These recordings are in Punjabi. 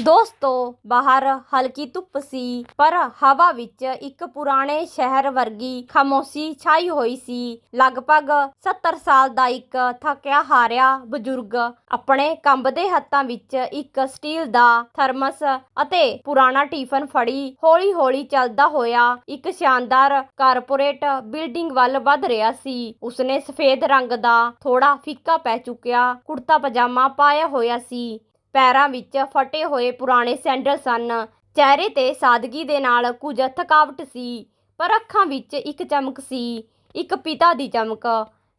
ਦੋਸਤੋ, ਬਾਹਰ ਹਲਕੀ ਧੁੱਪ ਸੀ, ਪਰ ਹਵਾ ਵਿੱਚ ਇੱਕ ਪੁਰਾਣੇ ਸ਼ਹਿਰ ਵਰਗੀ ਖਾਮੋਸ਼ੀ ਛਾਈ ਹੋਈ ਸੀ। ਲਗਭਗ 70 ਸਾਲ ਦਾ ਇੱਕ ਥੱਕਿਆ ਹਾਰਿਆ ਬਜ਼ੁਰਗ ਆਪਣੇ ਕੰਬਦੇ ਹੱਥਾਂ ਵਿੱਚ ਇੱਕ ਸਟੀਲ ਦਾ ਥਰਮਸ ਅਤੇ ਪੁਰਾਣਾ ਟਿਫਨ ਫੜੀ ਹੌਲੀ-ਹੌਲੀ ਚੱਲਦਾ ਹੋਇਆ ਇੱਕ ਸ਼ਾਨਦਾਰ ਕਾਰਪੋਰੇਟ ਬਿਲਡਿੰਗ ਵੱਲ ਵੱਧ ਰਿਹਾ ਸੀ। ਉਸਨੇ ਸਫੇਦ ਰੰਗ ਦਾ ਥੋੜਾ ਫਿੱਕਾ ਪੈ ਚੁੱਕਿਆ ਕੁੜਤਾ ਪਜਾਮਾ ਪਾਇਆ ਹੋਇਆ ਸੀ। ਪੈਰਾਂ ਵਿੱਚ ਫਟੇ ਹੋਏ ਪੁਰਾਣੇ ਸੈਂਡਲ ਸਨ। ਚਿਹਰੇ ਤੇ ਸਾਦਗੀ ਦੇ ਨਾਲ ਕੁਝ ਥਕਾਵਟ ਸੀ, ਪਰ ਅੱਖਾਂ ਵਿੱਚ ਇੱਕ ਚਮਕ ਸੀ, ਇੱਕ ਪਿਤਾ ਦੀ ਚਮਕ।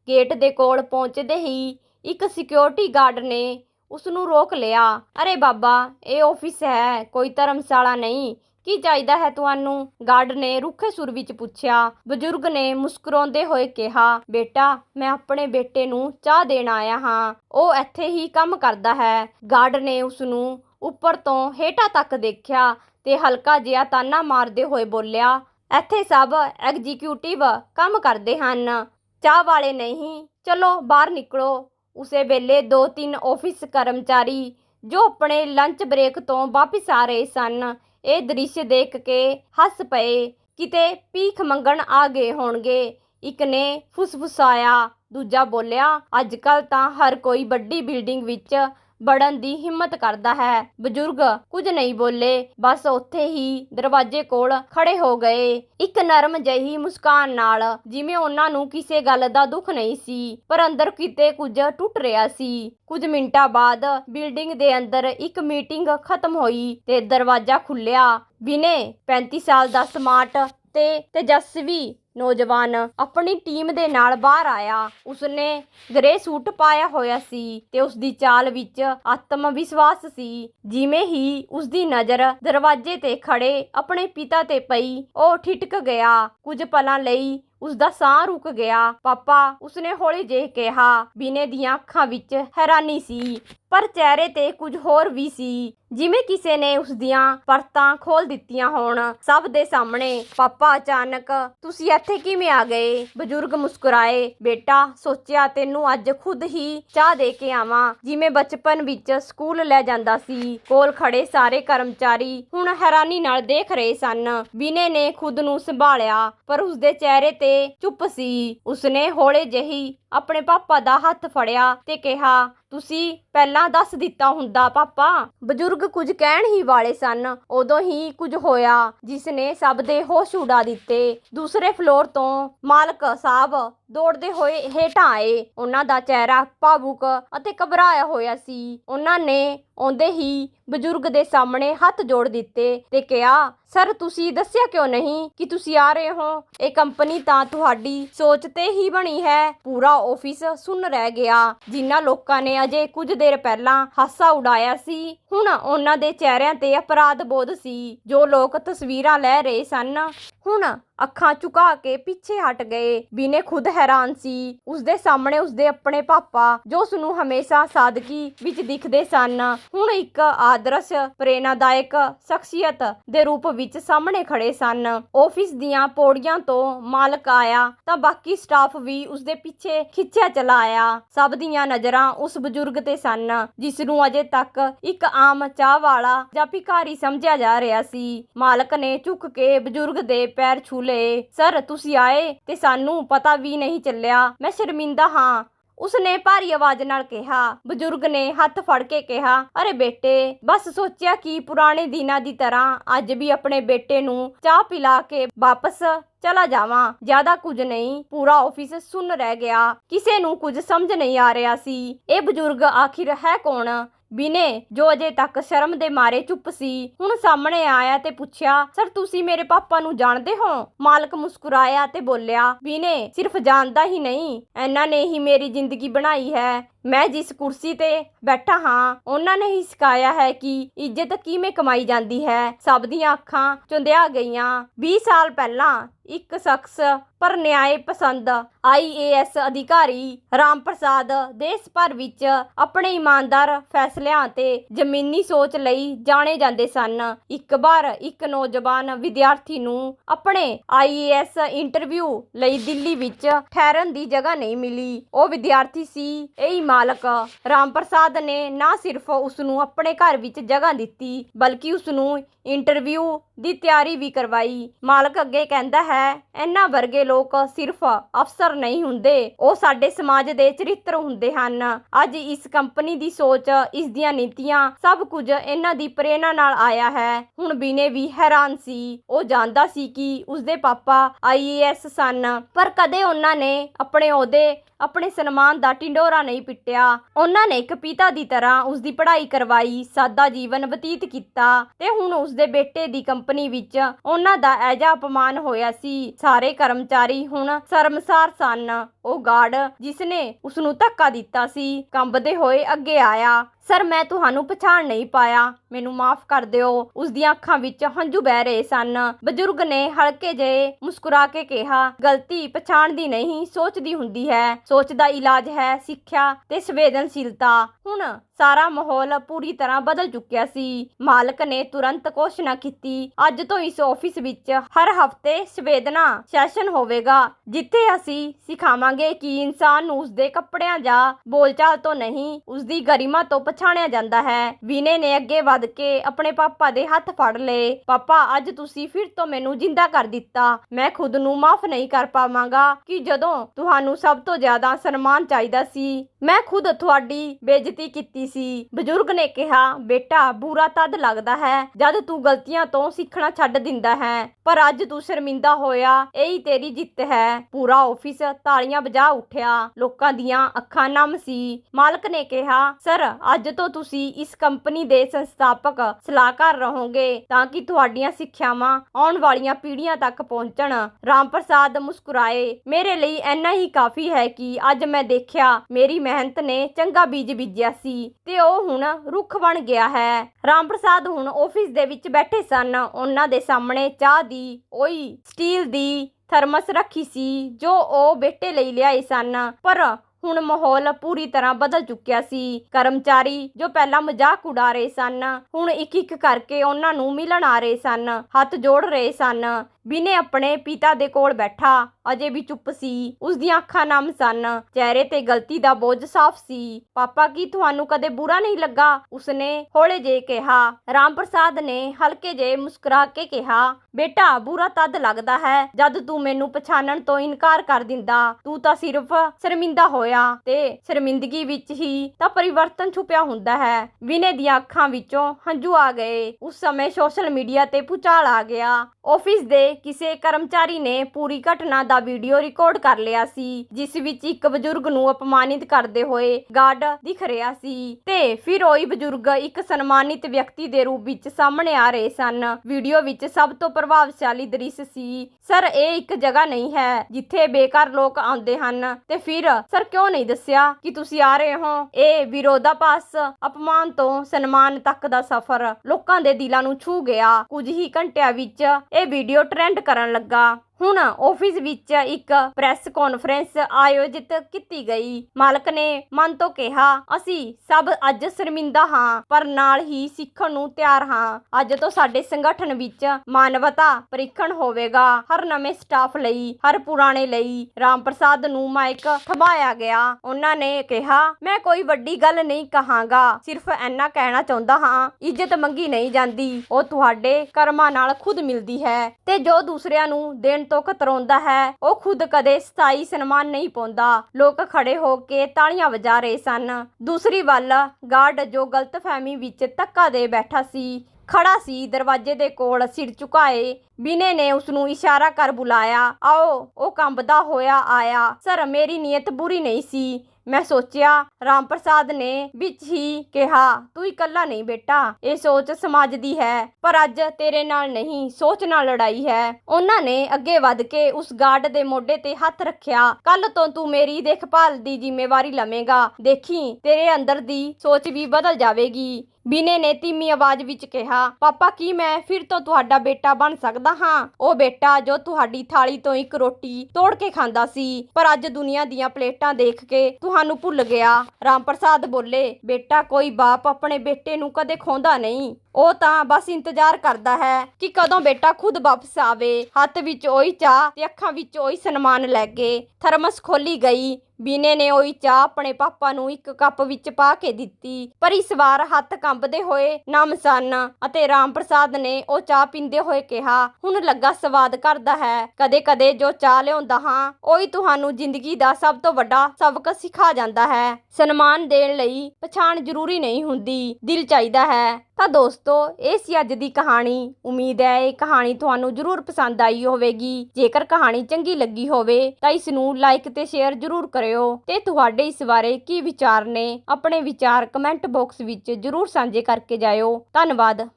ਗੇਟ ਦੇ ਕੋਲ ਪਹੁੰਚਦੇ ਹੀ ਇੱਕ ਸਿਕਿਉਰਿਟੀ ਗਾਰਡ ਨੇ ਉਸ ਨੂੰ ਰੋਕ ਲਿਆ। ਅਰੇ ਬਾਬਾ, ਇਹ ਆਫਿਸ ਹੈ, ਕੋਈ ਧਰਮਸ਼ਾਲਾ ਨਹੀਂ ਕੀ ਚਾਹੀਦਾ ਹੈ ਤੁਹਾਨੂੰ? ਗਾਰਡ ਨੇ ਰੁੱਖੇ ਸੁਰ ਵਿੱਚ ਪੁੱਛਿਆ। ਬਜ਼ੁਰਗ ਨੇ ਮੁਸਕਰਾਉਂਦੇ ਹੋਏ ਕਿਹਾ, ਬੇਟਾ, ਮੈਂ ਆਪਣੇ ਬੇਟੇ ਨੂੰ ਚਾਹ ਦੇਣ ਆਇਆ ਹਾਂ। ਉਹ ਇੱਥੇ ਹੀ ਕੰਮ ਕਰਦਾ ਹੈ। ਗਾਰਡ ਨੇ ਉਸ ਨੂੰ ਉੱਪਰ ਤੋਂ ਹੇਠਾਂ ਤੱਕ ਦੇਖਿਆ ਤੇ ਹਲਕਾ ਜਿਹਾ ਤਾਨਾ ਮਾਰਦੇ ਹੋਏ ਬੋਲਿਆ, ਇੱਥੇ ਸਭ ਐਗਜ਼ੀਕਿਊਟਿਵ ਕੰਮ ਕਰਦੇ ਹਨ। ਚਾਹ ਵਾਲੇ ਨਹੀਂ, ਚਲੋ ਬਾਹਰ ਨਿਕਲੋ। ਉਸੇ ਵੇਲੇ ਦੋ ਤਿੰਨ ਆਫਿਸ ਕਰਮਚਾਰੀ ਜੋ ਆਪਣੇ ਲੰਚ ਬ੍ਰੇਕ ਤੋਂ ਵਾਪਸ ਆ ਰਹੇ ਸਨ ਇਹ ਦ੍ਰਿਸ਼ ਦੇਖ ਕੇ ਹੱਸ ਪਏ। ਕਿਤੇ ਭੀਖ ਮੰਗਣ ਆ ਗਏ ਹੋਣਗੇ। ਇੱਕ ਨੇ ਫੁਸਫੁਸਾਇਆ, ਦੂਜਾ ਬੋਲਿਆ, ਅੱਜ ਕੱਲ ਤਾਂ ਹਰ ਕੋਈ ਵੱਡੀ ਬਿਲਡਿੰਗ ਵਿੱਚ ਵੜਨ ਦੀ ਹਿੰਮਤ ਕਰਦਾ ਹੈ। ਬਜ਼ੁਰਗ ਕੁਝ ਨਹੀਂ ਬੋਲੇ, ਬਸ ਉੱਥੇ ਹੀ ਦਰਵਾਜ਼ੇ ਕੋਲ ਖੜੇ ਹੋ ਗਏ। ਇੱਕ ਨਰਮ ਜਿਹੀ ਮੁਸਕਾਨ ਨਾਲ ਜਿਵੇਂ ਉਹਨਾਂ ਨੂੰ ਕਿਸੇ ਗੱਲ ਦਾ ਦੁੱਖ ਨਹੀਂ ਸੀ, ਪਰ ਅੰਦਰ ਕਿਤੇ ਕੁਝ ਟੁੱਟ ਰਿਹਾ ਸੀ। ਕੁਝ ਮਿੰਟਾਂ ਬਾਅਦ ਬਿਲਡਿੰਗ ਦੇ ਅੰਦਰ ਇੱਕ ਮੀਟਿੰਗ ਖਤਮ ਹੋਈ ਤੇ ਦਰਵਾਜ਼ਾ ਖੁੱਲਿਆ ਵਿਨੇ 35 ਸਾਲ ਦਾ ਸਮਾਰਟ ਤੇ ਤੇਜਸਵੀ ਨੌਜਵਾਨ ਆਪਣੀ ਟੀਮ ਦੇ ਨਾਲ ਬਾਹਰ ਆਇਆ। ਉਸਨੇ ਗ੍ਰੇ ਸੂਟ ਪਾਇਆ ਹੋਇਆ ਸੀ ਤੇ ਉਸ ਦੀ ਚਾਲ ਵਿੱਚ ਆਤਮ ਵਿਸ਼ਵਾਸ ਸੀ। ਜਿਵੇਂ ਹੀ ਉਸ ਦੀ ਨਜ਼ਰ ਦਰਵਾਜ਼ੇ ਤੇ ਖੜੇ ਆਪਣੇ ਪਿਤਾ ਤੇ ਪਈ, ਉਹ ਠਿਟਕ ਗਿਆ। ਕੁਝ ਪਲਾਂ ਲਈ ਉਸ ਦਾ ਸਾਹ ਰੁਕ ਗਿਆ। ਪਾਪਾ, ਉਸਨੇ ਹੌਲੀ ਜਿਹੇ ਕਿਹਾ, ਬਿਨੇ ਦੀਆਂ ਅੱਖਾਂ ਵਿੱਚ ਹੈਰਾਨੀ ਸੀ, ਪਰ ਚਿਹਰੇ ਤੇ ਕੁਝ ਹੋਰ ਵੀ ਸੀ। ਜਿਵੇਂ ਕਿਸੇ ਨੇ ਉਸ ਦੀਆਂ ਪਰਤਾਂ ਖੋਲ ਦਿੱਤੀਆਂ ਹੋਣ, ਸਭ ਦੇ ਸਾਹਮਣੇ, ਪਾਪਾ, ਅਚਾਨਕ ਤੁਸੀਂ ਇੱਥੇ ਕਿਵੇਂ ਆ ਗਏ? ਬਜ਼ੁਰਗ ਮੁਸਕਰਾਏ, ਬੇਟਾ, ਸੋਚਿਆ ਤੈਨੂੰ ਅੱਜ ਖੁਦ ਹੀ ਚਾਹ ਦੇ ਕੇ ਆਵਾਂ। ਜਿਵੇਂ ਬਚਪਨ ਵਿੱਚ ਸਕੂਲ ਲੈ ਜਾਂਦਾ ਸੀ, ਕੋਲ ਖੜੇ ਸਾਰੇ ਕਰਮਚਾਰੀ ਹੁਣ ਹੈਰਾਨੀ ਨਾਲ ਦੇਖ ਰਹੇ ਸਨ। ਬਿਨੇ ਨੇ ਖੁਦ ਨੂੰ ਸੰਭਾਲਿਆ, ਪਰ ਉਸਦੇ ਚਿਹਰੇ ਤੇ ਚੁੱਪ ਸੀ। ਉਸਨੇ ਹੌਲੇ ਜਿਹੀ ਆਪਣੇ ਪਾਪਾ ਦਾ ਹੱਥ ਫੜਿਆ ਤੇ ਕਿਹਾ ਤੁਸੀਂ ਪਹਿਲਾਂ ਦੱਸ ਦਿੱਤਾ ਹੁੰਦਾ ਪਾਪਾ। ਬਜ਼ੁਰਗ ਕੁਝ ਕਹਿਣ ਹੀ ਵਾਲੇ ਸਨ। ਉਦੋਂ ਹੀ ਕੁਝ ਹੋਇਆ ਜਿਸ ਨੇ ਸਭ ਦੇ ਹੋਸ਼ ਉਡਾ ਦਿੱਤੇ। ਦੂਸਰੇ ਫਲੋਰ ਤੋਂ ਮਾਲਕ ਸਾਹਿਬ ਦੌੜਦੇ ਹੋਏ ਹੇਠਾਂ ਆਏ। ਉਹਨਾਂ ਦਾ ਚਿਹਰਾ ਭਾਵੁਕ ਅਤੇ ਘਬਰਾਇਆ ਹੋਇਆ ਸੀ। ਉਹਨਾਂ ਨੇ ਆਉਂਦੇ ਹੀ ਬਜ਼ੁਰਗ ਦੇ ਸਾਹਮਣੇ ਹੱਥ ਜੋੜ ਦਿੱਤੇ ਤੇ ਕਿਹਾ, ਸਰ, ਤੁਸੀਂ ਦੱਸਿਆ ਕਿਉਂ ਨਹੀਂ ਕਿ ਤੁਸੀਂ ਆ ਰਹੇ ਹੋ? ਇਹ ਕੰਪਨੀ ਤਾਂ ਤੁਹਾਡੀ ਸੋਚ ਤੇ ਹੀ ਬਣੀ ਹੈ। ਪੂਰਾ ਆਫਿਸ ਸੁੰਨ ਰਹਿ ਗਿਆ। ਜਿਨ੍ਹਾਂ ਲੋਕਾਂ ਨੇ ਅਜੇ ਕੁਝ ਦੇਰ ਪਹਿਲਾਂ ਹਾਸਾ ਉਡਾਇਆ ਸੀ, ਹੁਣ ਉਹਨਾਂ ਦੇ ਚਿਹਰਿਆਂ ਤੇ ਅਪਰਾਧ ਬੋਧ ਸੀ। ਜੋ ਲੋਕ ਤਸਵੀਰਾਂ ਲੈ ਰਹੇ ਸਨ ਹੁਣ ਅੱਖਾਂ ਝੁਕਾ ਕੇ ਪਿੱਛੇ ਹਟ ਗਏ। ਬਿਨੇ ਖੁਦ ਹੈਰਾਨ ਸੀ। ਉਸਦੇ ਸਾਹਮਣੇ ਉਸਦੇ ਆਪਣੇ ਪਾਪਾ, ਜੋ ਉਸ ਨੂੰ ਹਮੇਸ਼ਾ ਸਾਦਗੀ ਵਿੱਚ ਦਿਖਦੇ ਸਨ। ਹੁਣ ਇੱਕ ਆਦਰਸ਼, ਪ੍ਰੇਰਨਾਦਾਇਕ ਸ਼ਖਸੀਅਤ ਦੇ ਰੂਪ ਵਿੱਚ ਸਾਹਮਣੇ ਖੜੇ ਸਨ। ਆਫਿਸ ਦੀਆਂ ਪੌੜੀਆਂ ਤੋਂ ਮਾਲਕ ਆਇਆ, ਤਾਂ ਬਾਕੀ ਸਟਾਫ ਵੀ ਉਸਦੇ ਪਿੱਛੇ ਖਿੱਚਿਆ ਚਲਾ ਆਇਆ। ਸਭ ਦੀਆਂ ਨਜ਼ਰਾਂ ਉਸ ਬਜ਼ੁਰਗ ਤੇ ਸਨ, ਜਿਸ ਨੂੰ ਅਜੇ ਤੱਕ ਇੱਕ ਆਮ ਚਾਹ ਵਾਲਾ ਜਾਂ ਭਿਕਾਰੀ ਸਮਝਿਆ ਜਾ ਰਿਹਾ ਸੀ। ਮਾਲਕ ਨੇ ਝੁੱਕ ਕੇ ਬਜ਼ੁਰਗ ਦੇ ਪੈਰ ਛੂ ਲਏ ਸਰ, ਤੁਸੀਂ ਆਏ ਤੇ ਸਾਨੂੰ ਪਤਾ ਵੀ ਨਹੀਂ ਚੱਲਿਆ। ਮੈਂ ਸ਼ਰਮਿੰਦਾ ਹਾਂ। ਉਸਨੇ ਭਾਰੀ ਆਵਾਜ਼ ਨਾਲ ਕਿਹਾ। ਬਜ਼ੁਰਗ ਨੇ ਹੱਥ ਫੜ ਕੇ ਕਿਹਾ, ਅਰੇ ਬੇਟੇ, ਬਸ ਸੋਚਿਆ ਕਿ ਪੁਰਾਣੇ ਦਿਨਾਂ ਦੀ ਤਰ੍ਹਾਂ ਅੱਜ ਵੀ ਆਪਣੇ ਬੇਟੇ ਨੂੰ ਚਾਹ ਪਿਲਾ ਕੇ ਵਾਪਸ ਚਲਾ ਜਾਵਾਂ। ਜ਼ਿਆਦਾ ਕੁਝ ਨਹੀਂ, ਪੂਰਾ ਆਫਿਸ ਸੁੰਨ ਰਹਿ ਗਿਆ। ਕਿਸੇ ਨੂੰ ਕੁਝ ਸਮਝ ਨਹੀਂ ਆ ਰਿਹਾ ਸੀ। ਇਹ ਬਜ਼ੁਰਗ ਆਖਿਰ ਹੈ ਕੌਣ? ਬਿਨੇ ਜੋ ਅਜੇ ਤੱਕ ਸ਼ਰਮ ਦੇ ਮਾਰੇ ਚੁੱਪ ਸੀ। ਹੁਣ ਸਾਹਮਣੇ ਆਇਆ ਤੇ ਪੁੱਛਿਆ, ਸਰ, ਤੁਸੀਂ ਮੇਰੇ ਪਾਪਾ ਨੂੰ ਜਾਣਦੇ ਹੋ? ਮਾਲਕ ਮੁਸਕਰਾਇਆ ਤੇ ਬੋਲਿਆ, ਬਿਨੇ, ਸਿਰਫ ਜਾਣਦਾ ਹੀ ਨਹੀਂ। ਇਹਨਾਂ ਨੇ ਹੀ ਮੇਰੀ ਜ਼ਿੰਦਗੀ ਬਣਾਈ ਹੈ। ਮੈਂ ਜਿਸ ਕੁਰਸੀ ਤੇ ਬੈਠਾ ਹਾਂ, ਉਹਨਾਂ ਨੇ ਹੀ ਸਿਖਾਇਆ ਹੈ ਕਿ ਇੱਜ਼ਤ ਕਿਵੇਂ ਕਮਾਈ ਜਾਂਦੀ ਹੈ। ਸਭ ਦੀਆਂ ਅੱਖਾਂ ਚੁੰਦਿਆ ਗਈਆਂ। 20 ਸਾਲ ਪਹਿਲਾਂ ਇੱਕ ਸ਼ਖਸ ਪਰ ਨਿਆਏ ਪਸੰਦ ਆਈਏਐਸ ਅਧਿਕਾਰੀ ਰਾਮ ਪ੍ਰਸਾਦ ਦੇਸ਼ ਭਰ ਵਿੱਚ ਆਪਣੇ ਇਮਾਨਦਾਰ ਫੈਸਲਿਆਂ ਤੇ ਜ਼ਮੀਨੀ ਸੋਚ ਲਈ ਜਾਣੇ ਜਾਂਦੇ ਸਨ। ਇੱਕ ਵਾਰ ਇੱਕ ਨੌਜਵਾਨ ਵਿਦਿਆਰਥੀ ਨੂੰ ਆਪਣੇ ਆਈਏਐਸ ਇੰਟਰਵਿਊ ਲਈ ਦਿੱਲੀ ਵਿੱਚ ਠਹਿਰਨ ਦੀ ਜਗ੍ਹਾ ਨਹੀਂ ਮਿਲੀ। ਉਹ ਵਿਦਿਆਰਥੀ ਸੀ। ਇਹ ਮਾਲਕ ਰਾਮ ਪ੍ਰਸਾਦ ਨੇ ਨਾ ਸਿਰਫ ਉਸ ਨੂੰ ਆਪਣੇ ਘਰ ਵਿੱਚ ਜਗ੍ਹਾ ਦਿੱਤੀ, ਬਲਕਿ ਉਸ ਨੂੰ ਇੰਟਰਵਿਊ ਦੀ ਤਿਆਰੀ ਵੀ ਕਰਵਾਈ। ਮਾਲਕ ਅੱਗੇ ਕਹਿੰਦਾ ਹੈ, ਇਹਨਾਂ ਵਰਗੇ ਲੋਕ ਸਿਰਫ ਅਫਸਰ ਨਹੀਂ ਹੁੰਦੇ, ਉਹ ਸਾਡੇ ਸਮਾਜ ਦੇ ਚਰਿੱਤਰ ਹੁੰਦੇ ਹਨ। ਅੱਜ ਇਸ ਕੰਪਨੀ ਦੀ ਸੋਚ, ਇਸ ਦੀਆਂ ਨੀਤੀਆਂ ਸਭ ਕੁਝ ਇਹਨਾਂ ਦੀ ਪ੍ਰੇਰਣਾ ਨਾਲ ਆਇਆ ਹੈ। ਹੁਣ ਬਿਨੇ ਵੀ ਹੈਰਾਨ ਸੀ। ਉਹ ਜਾਣਦਾ ਸੀ ਕਿ ਉਸਦੇ ਪਾਪਾ ਆਈਏਐਸ ਸਨ, ਪਰ ਕਦੇ ਉਹਨਾਂ ਨੇ ਆਪਣੇ ਅਹੁਦੇ ਆਪਣੇ ਸਨਮਾਨ ਦਾ ਟਿੰਡੋਰਾ ਨਹੀਂ ਪਿੱਟਿਆ। ਉਹਨਾਂ ਨੇ ਇੱਕ ਪਿਤਾ ਦੀ ਤਰ੍ਹਾਂ ਉਸ ਦੀ ਪੜ੍ਹਾਈ ਕਰਵਾਈ, ਸਾਦਾ ਜੀਵਨ ਬਤੀਤ ਕੀਤਾ ਤੇ ਹੁਣ ਉਸ ਦੇ ਬੇਟੇ ਦੀ ਕੰਪਨੀ ਵਿੱਚ ਉਹਨਾਂ ਦਾ ਐਜਾ ਅਪਮਾਨ ਹੋਇਆ ਸੀ। ਸਾਰੇ ਕਰਮਚਾਰੀ ਹੁਣ ਸ਼ਰਮਸਾਰ ਸਨ। ਉਹ ਗਾਰਡ ਜਿਸਨੇ ਉਸ ਨੂੰ ਧੱਕਾ ਦਿੱਤਾ ਸੀ, ਕੰਬਦੇ ਹੋਏ ਅੱਗੇ ਆਇਆ। ਸਰ, ਮੈਂ ਤੁਹਾਨੂੰ ਪਛਾਣ ਨਹੀਂ ਪਾਇਆ। ਮੈਨੂੰ ਮਾਫ ਕਰ ਦਿਓ। ਉਸ ਦੀਆਂ ਅੱਖਾਂ ਵਿੱਚ ਹੰਝੂ ਬਹਿ ਰਹੇ ਸਨ। ਬਜ਼ੁਰਗ ਨੇ ਹਲਕੇ ਜਿਹੇ ਮੁਸਕਰਾ ਕੇ ਕਿਹਾ, ਗਲਤੀ ਪਛਾਣ ਦੀ ਨਹੀਂ ਸੋਚ ਦੀ ਹੁੰਦੀ ਹੈ। ਸੋਚ ਦਾ ਇਲਾਜ ਹੈ ਸਿੱਖਿਆ ਤੇ ਸੰਵੇਦਨਸ਼ੀਲਤਾ। ਹੁਣ ਸਾਰਾ ਮਾਹੌਲ ਪੂਰੀ ਤਰ੍ਹਾਂ ਬਦਲ ਚੁੱਕਿਆ ਸੀ। ਮਾਲਕ ਨੇ ਤੁਰੰਤ ਘੋਸ਼ਣਾ ਕੀਤੀ। ਅੱਜ ਤੋਂ ਇਸ ਆਫਿਸ ਵਿੱਚ ਹਰ ਹਫ਼ਤੇ ਸਵੇਦਨਾ ਸੈਸ਼ਨ ਹੋਵੇਗਾ, ਜਿੱਥੇ ਅਸੀਂ ਸਿਖਾਵਾਂਗੇ ਕਿ ਇਨਸਾਨ ਨੂੰ ਉਸਦੇ ਕੱਪੜਿਆਂ ਜਾਂ ਬੋਲਚਾਲ ਤੋਂ ਨਹੀਂ, ਉਸਦੀ ਗਰਿਮਾ ਤੋਂ ਪਛਾਣਿਆ ਜਾਂਦਾ ਹੈ। ਵਿਨੇ ਨੇ ਅੱਗੇ ਵੱਧ ਕੇ ਆਪਣੇ ਪਾਪਾ ਦੇ ਹੱਥ ਫੜ ਲਏ। ਪਾਪਾ, ਅੱਜ ਤੁਸੀਂ ਫਿਰ ਤੋਂ ਮੈਨੂੰ ਜਿੰਦਾ ਕਰ ਦਿੱਤਾ। ਮੈਂ ਖੁਦ ਨੂੰ ਮਾਫ ਨਹੀਂ ਕਰ ਪਾਵਾਂਗਾ ਕਿ ਜਦੋਂ ਤੁਹਾਨੂੰ ਸਭ ਤੋਂ ਜ਼ਿਆਦਾ ਸਨਮਾਨ ਚਾਹੀਦਾ ਸੀ। ਮੈਂ ਖੁਦ ਤੁਹਾਡੀ ਬੇਇੱਜ਼ਤੀ ਕੀਤੀ ਸੀ। ਬਜ਼ੁਰਗ ਨੇ ਕਿਹਾ, ਬੇਟਾ, ਬੁਰਾ ਤਦ ਲੱਗਦਾ ਹੈ ਜਦ ਤੂੰ ਗਲਤੀਆਂ ਤੋਂ ਸਿੱਖਣਾ ਛੱਡ ਦਿੰਦਾ ਹੈ। ਪਰ ਅੱਜ ਤੂੰ ਸ਼ਰਮਿੰਦਾ ਹੋਇਆ, ਇਹੀ ਤੇਰੀ ਜਿੱਤ ਹੈ। ਪੂਰਾ ਆਫਿਸ ਤਾਲੀਆਂ ਵਜਾ ਉੱਠਿਆ। ਲੋਕਾਂ ਦੀਆਂ ਅੱਖਾਂ ਨਮ ਸੀ। ਮਾਲਕ ਨੇ ਕਿਹਾ, ਸਰ, ਅੱਜ ਤੋਂ ਤੁਸੀਂ ਇਸ ਕੰਪਨੀ ਦੇ ਸੰਸਥਾਪਕ ਸਲਾਹਕਾਰ ਰਹੋਗੇ ਤਾਂ ਕਿ ਤੁਹਾਡੀਆਂ ਸਿੱਖਿਆਵਾਂ ਆਉਣ ਵਾਲੀਆਂ ਪੀੜ੍ਹੀਆਂ ਤੱਕ ਪਹੁੰਚਣ। ਰਾਮ ਪ੍ਰਸਾਦ ਮੁਸਕਰਾਏ, ਮੇਰੇ ਲਈ ਇੰਨਾ ਹੀ ਕਾਫੀ ਹੈ ਕਿ ਅੱਜ ਮੈਂ ਦੇਖਿਆ, ਮੇਰੀ ਮਿਹਨਤ ਨੇ ਚੰਗਾ ਬੀਜ ਬੀਜਿਆ ਸੀ। ਤੇ ਉਹ ਹੁਣ ਰੁੱਖ ਬਣ ਗਿਆ ਹੈ। ਰਾਮ ਪ੍ਰਸਾਦ ਹੁਣ ਆਫਿਸ ਦੇ ਵਿੱਚ ਬੈਠੇ ਸਨ। ਉਹਨਾਂ ਦੇ ਸਾਹਮਣੇ ਚਾਹ ਦੀ ਉਹੀ ਸਟੀਲ ਦੀ ਥਰਮਸ ਰੱਖੀ ਸੀ, ਜੋ ਉਹ ਬੇਟੇ ਲਈ ਲਿਆਏ ਸਨ। ਪਰ ਹੁਣ ਮਾਹੌਲ ਪੂਰੀ ਤਰ੍ਹਾਂ ਬਦਲ ਚੁੱਕਿਆ ਸੀ। ਕਰਮਚਾਰੀ ਜੋ ਪਹਿਲਾਂ ਮਜ਼ਾਕ ਉਡਾ ਰਹੇ ਸਨ, ਹੁਣ ਇੱਕ ਇੱਕ ਕਰਕੇ ਉਹਨਾਂ ਨੂੰ ਮਿਲਣ ਆ ਰਹੇ ਸਨ, ਹੱਥ ਜੋੜ ਰਹੇ ਸਨ। ਬਿਨੇ ਆਪਣੇ ਪਿਤਾ ਦੇ ਕੋਲ ਬੈਠਾ ਅਜੇ ਵੀ ਚੁੱਪ ਸੀ। ਉਸ ਦੀਆਂ ਅੱਖਾਂ ਨਮ ਸਨ। ਚਿਹਰੇ ਤੇ ਗਲਤੀ ਦਾ ਬੋਝ ਸਾਫ਼ ਸੀ। ਪਾਪਾ, ਕੀ ਤੁਹਾਨੂੰ ਕਦੇ ਬੁਰਾ ਨਹੀਂ ਲੱਗਾ? ਉਸਨੇ ਹੌਲੇ ਜੇ ਕਿਹਾ। ਰਾਮ ਪ੍ਰਸਾਦ ਨੇ ਹਲਕੇ ਜੇ ਮੁਸਕਰਾ ਕੇ ਕਿਹਾ, ਬੇਟਾ, ਬੁਰਾ ਤਦ ਲੱਗਦਾ ਹੈ ਜਦ ਤੂੰ ਮੈਨੂੰ ਪਛਾਣਨ ਤੋਂ ਇਨਕਾਰ ਕਰ ਦਿੰਦਾ। ਤੂੰ ਤਾਂ ਸਿਰਫ ਸ਼ਰਮਿੰਦਾ ਹੋਇਆ ਤੇ ਸ਼ਰਮਿੰਦਗੀ ਵਿੱਚ ਹੀ ਤਾਂ ਪਰਿਵਰਤਨ ਛੁਪਿਆ ਹੁੰਦਾ ਹੈ। ਵਿਨੇ ਦੀਆਂ ਅੱਖਾਂ ਵਿੱਚੋਂ ਹੰਝੂ ਆ ਗਏ। ਉਸ ਸਮੇਂ ਸੋਸ਼ਲ ਮੀਡੀਆ ਤੇ ਭੁਚਾਲ ਆ ਗਿਆ। ਆਫਿਸ ਦੇ ਕਿਸੇ ਕਰਮਚਾਰੀ ਨੇ ਪੂਰੀ ਘਟਨਾ ਦਾ ਵੀਡੀਓ ਰਿਕਾਰਡ ਕਰ ਲਿਆ ਸੀ, ਜਿਸ ਵਿੱਚ ਇੱਕ ਬਜ਼ੁਰਗ ਨੂੰ ਅਪਮਾਨਿਤ ਕਰਦੇ ਹੋਏ ਗਾਰਡ ਦਿਖ ਰਿਹਾ ਸੀ ਤੇ ਫਿਰ ਉਹੀ ਬਜ਼ੁਰਗ ਇੱਕ ਸਨਮਾਨਿਤ ਵਿਅਕਤੀ ਦੇ ਰੂਪ ਵਿੱਚ ਸਾਹਮਣੇ ਆ ਰਹੇ ਸਨ। ਵੀਡੀਓ ਵਿੱਚ ਸਭ ਤੋਂ ਪ੍ਰਭਾਵਸ਼ਾਲੀ ਦ੍ਰਿਸ਼ ਸੀ, ਸਰ, ਇਹ ਇੱਕ ਜਗ੍ਹਾ ਨਹੀਂ ਹੈ ਜਿੱਥੇ ਬੇਕਾਰ ਲੋਕ ਆਉਂਦੇ ਹਨ। ਤੇ ਫਿਰ, ਸਰ, ਕਿਉਂ ਨਹੀਂ ਦੱਸਿਆ ਕਿ ਤੁਸੀਂ ਆ ਰਹੇ ਹੋ? ਇਹ ਵਿਰੋਧਾਭਾਸ ਅਪਮਾਨ ਤੋਂ ਸਨਮਾਨ ਤੱਕ ਦਾ ਸਫ਼ਰ ਲੋਕਾਂ ਦੇ ਦਿਲਾਂ ਨੂੰ ਛੂ ਗਿਆ। ਕੁਝ ਹੀ ਘੰਟਿਆਂ ਵਿੱਚ ਇਹ ਵੀਡੀਓ ਟ੍ਰੈਂਡ ਕਰਨ ਲੱਗਾ। ਹੁਣ ਆਫਿਸ ਵਿੱਚ ਇੱਕ ਪ੍ਰੈਸ ਕਾਨਫਰੰਸ ਆਯੋਜਿਤ ਕੀਤੀ ਗਈ। ਮਾਲਕ ਨੇ ਮਨ ਤੋਂ ਕਿਹਾ, ਅਸੀਂ ਸਭ ਅੱਜ ਸ਼ਰਮਿੰਦਾ ਹਾਂ, ਪਰ ਨਾਲ ਹੀ ਸਿੱਖਣ ਨੂੰ ਤਿਆਰ ਹਾਂ। ਅੱਜ ਤੋਂ ਸਾਡੇ ਸੰਗਠਨ ਵਿੱਚ ਮਾਨਵਤਾ ਪਰੀਖਣ ਹੋਵੇਗਾ। ਹਰ ਨਵੇਂ ਸਟਾਫ ਲਈ, ਹਰ ਪੁਰਾਣੇ ਲਈ ਰਾਮ ਪ੍ਰਸਾਦ ਨੂੰ ਮਾਈਕ ਥਮਾਇਆ ਗਿਆ। ਉਹਨਾਂ ਨੇ ਕਿਹਾ, ਮੈਂ ਕੋਈ ਵੱਡੀ ਗੱਲ ਨਹੀਂ ਕਹਾਂਗਾ। ਸਿਰਫ ਇੰਨਾ ਕਹਿਣਾ ਚਾਹੁੰਦਾ ਹਾਂ, ਇੱਜ਼ਤ ਮੰਗੀ ਨਹੀਂ ਜਾਂਦੀ। ਉਹ ਤੁਹਾਡੇ ਕਰਮਾਂ ਨਾਲ ਖੁਦ ਮਿਲਦੀ ਹੈ ਤੇ ਜੋ ਦੂਸਰਿਆਂ ਨੂੰ ਦੇਣ ਤੋਂ ਕਤਰਾਉਂਦਾ ਹੈ। ਉਹ ਖੁਦ ਕਦੇ ਸਥਾਈ ਸਨਮਾਨ ਨਹੀਂ ਪਾਉਂਦਾ। ਲੋਕ ਖੜੇ ਹੋ ਕੇ ਤਾਲੀਆਂ ਵਜਾ ਰਹੇ ਸਨ। ਦੂਸਰੀ ਵੱਲ ਗਾਰਡ ਜੋ ਗਲਤਫਹਿਮੀ ਵਿੱਚ ਧੱਕਾ ਦੇ ਬੈਠਾ ਸੀ, ਖੜਾ ਸੀ, ਦਰਵਾਜ਼ੇ ਦੇ ਕੋਲ ਸਿਰ ਝੁਕਾਏ। ਬਿਨੇ ਨੇ ਉਸ ਨੂੰ ਇਸ਼ਾਰਾ ਕਰ ਬੁਲਾਇਆ, ਆਓ, ਉਹ ਕੰਬਦਾ ਹੋਇਆ ਆਇਆ। ਸਰ, ਮੇਰੀ ਨੀਅਤ ਬੁਰੀ ਨਹੀਂ ਸੀ। ਮੈਂ ਸੋਚਿਆ ਰਾਮ ਪ੍ਰਸਾਦ ਨੇ ਵਿੱਚ ਹੀ ਕਿਹਾ, ਤੂੰ ਇਕੱਲਾ ਨਹੀਂ ਬੇਟਾ, ਇਹ ਸੋਚ ਸਮਾਜ ਦੀ ਹੈ, ਪਰ ਅੱਜ ਤੇਰੇ ਨਾਲ ਨਹੀਂ, ਸੋਚ ਨਾਲ ਲੜਾਈ ਹੈ। ਉਹਨਾਂ ਨੇ ਅੱਗੇ ਵੱਧ ਕੇ ਉਸ ਗਾਰਡ ਦੇ ਮੋਢੇ ਤੇ ਹੱਥ ਰੱਖਿਆ, ਕੱਲ ਤੋਂ ਤੂੰ ਮੇਰੀ ਦੇਖਭਾਲ ਦੀ ਜ਼ਿੰਮੇਵਾਰੀ ਲਵੇਂਗਾ। ਦੇਖੀ, ਤੇਰੇ ਅੰਦਰ ਦੀ ਸੋਚ ਵੀ ਬਦਲ ਜਾਵੇਗੀ। ਬਿਨੇ ਨੇ ਧੀਮੀ ਆਵਾਜ਼ ਵਿੱਚ ਕਿਹਾ, ਪਾਪਾ, ਕੀ ਮੈਂ ਫਿਰ ਤੋਂ ਤੁਹਾਡਾ ਬੇਟਾ ਬਣ ਸਕਦਾ ਹਾਂ? ਉਹ ਬੇਟਾ ਜੋ ਤੁਹਾਡੀ ਥਾਲੀ ਤੋਂ ਇੱਕ ਰੋਟੀ ਤੋੜ ਕੇ ਖਾਂਦਾ ਸੀ, ਪਰ ਅੱਜ ਦੁਨੀਆ ਦੀਆਂ ਪਲੇਟਾਂ ਦੇਖ ਕੇ ਤੁਹਾਨੂੰ ਭੁੱਲ ਗਿਆ। ਰਾਮ ਪ੍ਰਸਾਦ ਬੋਲੇ, ਬੇਟਾ, ਕੋਈ ਬਾਪ ਆਪਣੇ ਬੇਟੇ ਨੂੰ ਕਦੇ ਖੋਂਦਾ ਨਹੀਂ। ਉਹ ਤਾਂ ਬਸ ਇੰਤਜ਼ਾਰ ਕਰਦਾ ਹੈ ਕਿ ਕਦੋਂ ਬੇਟਾ ਖੁਦ ਵਾਪਸ ਆਵੇ। ਹੱਥ ਵਿੱਚ ਉਹੀ ਚਾਹ ਤੇ ਅੱਖਾਂ ਵਿੱਚ ਉਹੀ ਸਨਮਾਨ ਲੈ ਕੇ ਥਰਮਸ ਖੋਲੀ ਗਈ। ਬੀਨੇ ਨੇ ਉਹੀ ਚਾਹ ਆਪਣੇ ਪਾਪਾ ਨੂੰ ਇੱਕ ਕੱਪ ਵਿੱਚ ਪਾ ਕੇ ਦਿੱਤੀ। ਪਰ ਇਸ ਵਾਰ ਹੱਥ ਕੰਬਦੇ ਹੋਏ ਨਮ ਸਨ ਅਤੇ ਰਾਮ ਪ੍ਰਸਾਦ ਨੇ ਉਹ ਚਾਹ ਪੀਂਦੇ ਹੋਏ ਕਿਹਾ, ਹੁਣ ਲੱਗਾ ਸਵਾਦ ਕਰਦਾ ਹੈ। ਕਦੇ-ਕਦੇ ਜੋ ਚਾਹ ਲਿਆਉਂਦਾ ਹਾਂ, ਉਹੀ ਤੁਹਾਨੂੰ ਜ਼ਿੰਦਗੀ ਦਾ ਸਭ ਤੋਂ ਵੱਡਾ ਸਬਕ ਸਿਖਾ ਜਾਂਦਾ ਹੈ। ਸਨਮਾਨ ਦੇਣ ਲਈ ਪਛਾਣ ਜ਼ਰੂਰੀ ਨਹੀਂ ਹੁੰਦੀ। ਦਿਲ ਚਾਹੀਦਾ ਹੈ। ਤਾਂ ਦੋਸਤੋ, ਇਹ ਸੀ ਅੱਜ ਦੀ ਕਹਾਣੀ। ਉਮੀਦ ਹੈ ਇਹ ਕਹਾਣੀ ਤੁਹਾਨੂੰ ਜ਼ਰੂਰ ਪਸੰਦ ਆਈ ਹੋਵੇਗੀ। ਜੇਕਰ ਕਹਾਣੀ ਚੰਗੀ ਲੱਗੀ ਹੋਵੇ, ਤਾਂ ਇਸ ਨੂੰ ਲਾਈਕ ਤੇ ਸ਼ੇਅਰ ਜ਼ਰੂਰ ਕਰਿਓ। ਤੇ ਤੁਹਾਡੇ ਇਸ ਬਾਰੇ ਕੀ ਵਿਚਾਰ ਨੇ, ਆਪਣੇ ਵਿਚਾਰ ਕਮੈਂਟ ਬਾਕਸ ਵਿੱਚ ਜ਼ਰੂਰ ਸਾਂਝੇ ਕਰਕੇ ਜਾਇਓ। ਧੰਨਵਾਦ।